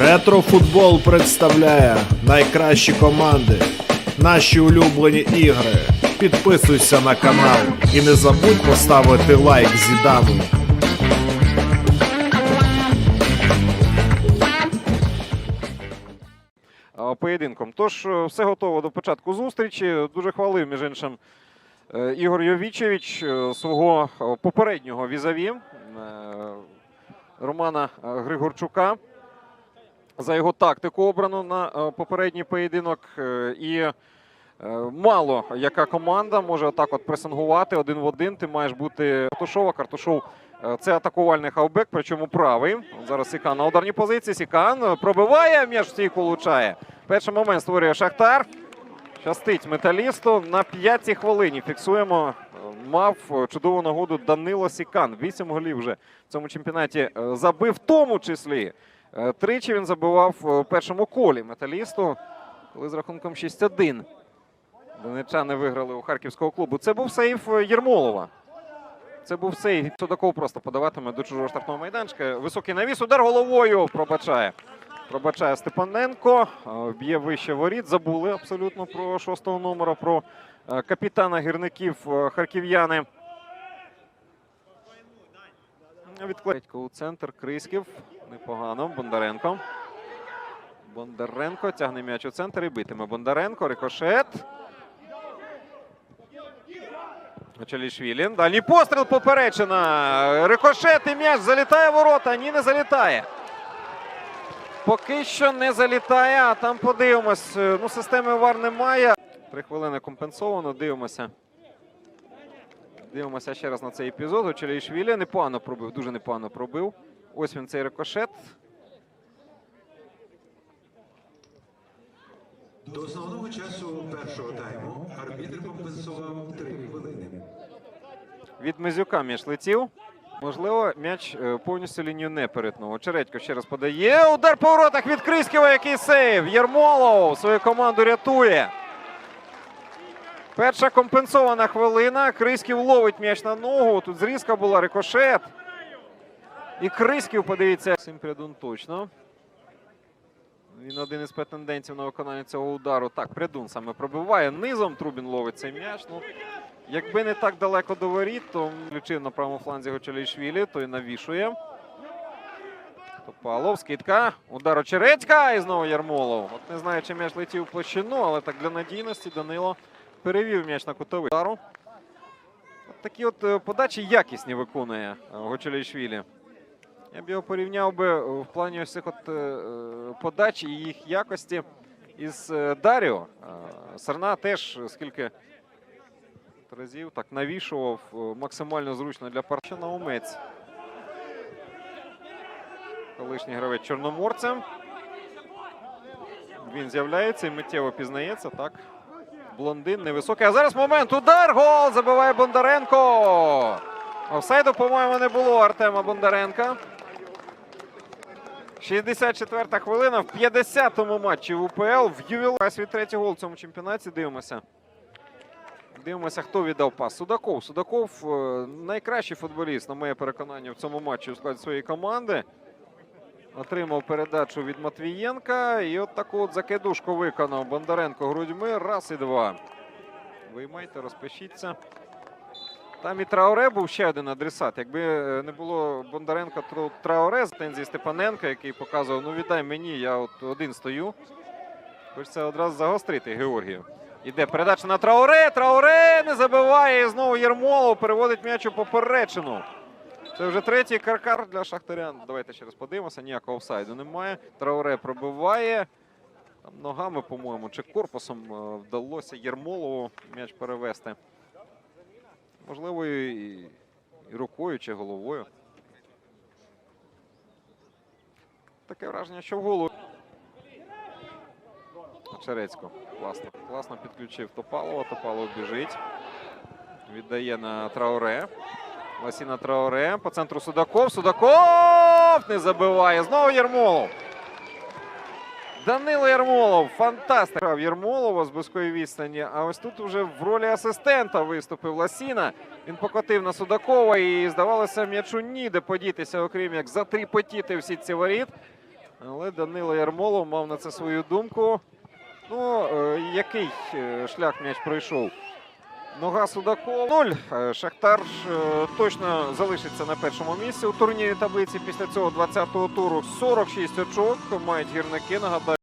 Ретрофутбол представляє найкращі команди, наші улюблені ігри. Підписуйся на канал і не забудь поставити лайк Зідану. поєдинком. Тож е, все готово до початку зустрічі. Дуже хвалив, між іншим, е, Ігор Йовічевич е, свого попереднього візаві Романа Григорчука за його тактику обрану на е, попередній поєдинок. Е, І е, мало яка команда може отак от пресингувати один в один. Ти маєш бути Картушов, а Картушов це атакувальний хавбек, причому правий. Зараз Сікан на ударній позиції. Сікан пробиває, м'яч стійку влучає. Перший момент створює Шахтар. Щастить металісту на п'ятій хвилині. Фіксуємо. Мав чудову нагоду Данило Сікан. Вісім голів вже в цьому чемпіонаті забив, в тому числі. Е, Тричі він забивав е, в першому колі металісту, коли з рахунком 6-1. Донечани виграли у харківського клубу. Це був сейф е, Єрмолова. Це був сейф. Судаков просто подаватиме до чужого штрафного майданчика. Високий навіс, удар головою пробачає. Пробачає Степаненко. Б'є вище воріт. Забули абсолютно про шостого номера, про капітана гірників харків'яни. Відкладько у центр. Крисків. Непогано. Бондаренко. Бондаренко тягне м'яч у центр і битиме. Бондаренко. Рикошет. Чалішвілі. Дальній постріл поперечина. Рикошет і м'яч залітає ворота. Ні, не залітає. Поки що не залітає, а там подивимось. Ну, системи вар немає. Три хвилини компенсовано. Дивимося. Дивимося ще раз на цей епізод. Чалішвілі непогано пробив, дуже непогано пробив. Ось він цей рикошет. До основного часу першого тайму арбітр компенсував 3 хвилини. Від Мезюка м'яч летів. Можливо, м'яч е, повністю лінію не перетнув. Очередько ще раз подає. Удар по воротах від Криськова. Який сейв. Єрмолов свою команду рятує. Перша компенсована хвилина. Криськів ловить м'яч на ногу. Тут зрізка була рикошет. І Криськів, подивіться, Прядун точно. Він один із претендентів на виконання цього удару. Так, Прядун саме пробиває. Низом Трубін ловить цей м'яч. Ну, Якби не так далеко до воріт, то включив на правому фланзі Гочалішвілі, то й навішує. Топалов, скидка, удар Очередька і знову Ярмолов. От не знаю, чи м'яч летів в площину, але так для надійності Данило перевів м'яч на кутовий удару. От такі от е, подачі якісні виконує е, Гочалішвілі. Я б його порівняв би е, в плані ось цих от е, е, подач і їх якості із Даріо. Сарна теж скільки разів так навішував максимально зручно для парча Наумець. Колишній гравець чорноморцем. Він з'являється і миттєво пізнається. Так. Блондин невисокий. А зараз момент. Удар! Гол! Забиває Бондаренко. Офсайду, по-моєму, не було Артема Бондаренка. 64-та хвилина в 50-му матчі в УПЛ. В ювіл свій третій гол в цьому чемпіонаті. Дивимося. Дивимося, хто віддав пас. Судаков. Судаков е, найкращий футболіст, на моє переконання, в цьому матчі у складі своєї команди. Отримав передачу від Матвієнка. І от таку от закидушку виконав Бондаренко грудьми. Раз і два. Виймайте, розпишіться. Там і Трауре був ще один адресат. Якби е, не було Бондаренка, то Трауре з тензії Степаненка, який показував, ну віддай мені, я от один стою. Хочеться одразу загострити Георгію. Іде передача на Трауре. Трауре не забиває. І знову Єрмолов переводить м'яч у поперечину. Це вже третій каркар для Шахтаря. Давайте ще раз подивимося. Ніякого офсайду немає. Трауре пробиває. Там ногами, по-моєму, чи корпусом е, вдалося Єрмолову м'яч перевести. Можливо, і, рукою чи головою. Таке враження, що в голову. Черецько. Класно. Класно підключив Топалова. Топалов біжить. Віддає на Трауре. Ласіна Трауре. По центру Судаков. Судаков не забиває. Знову Єрмолов. Данило Ярмолов, фантастик. Ярмолова з близької відстані. А ось тут вже в ролі асистента виступив Ласіна. Він покотив на Судакова і здавалося, м'ячу ніде подітися, окрім як затріпотіти всі ці воріт. Але Данило Ярмолов мав на це свою думку. Ну, е, який е, шлях м'яч пройшов? Нога Судакова 0. Е, Шахтар е, точно залишиться на першому місці у турнірі таблиці після цього 20-го туру. 46 очок мають гірники. Нагадаю.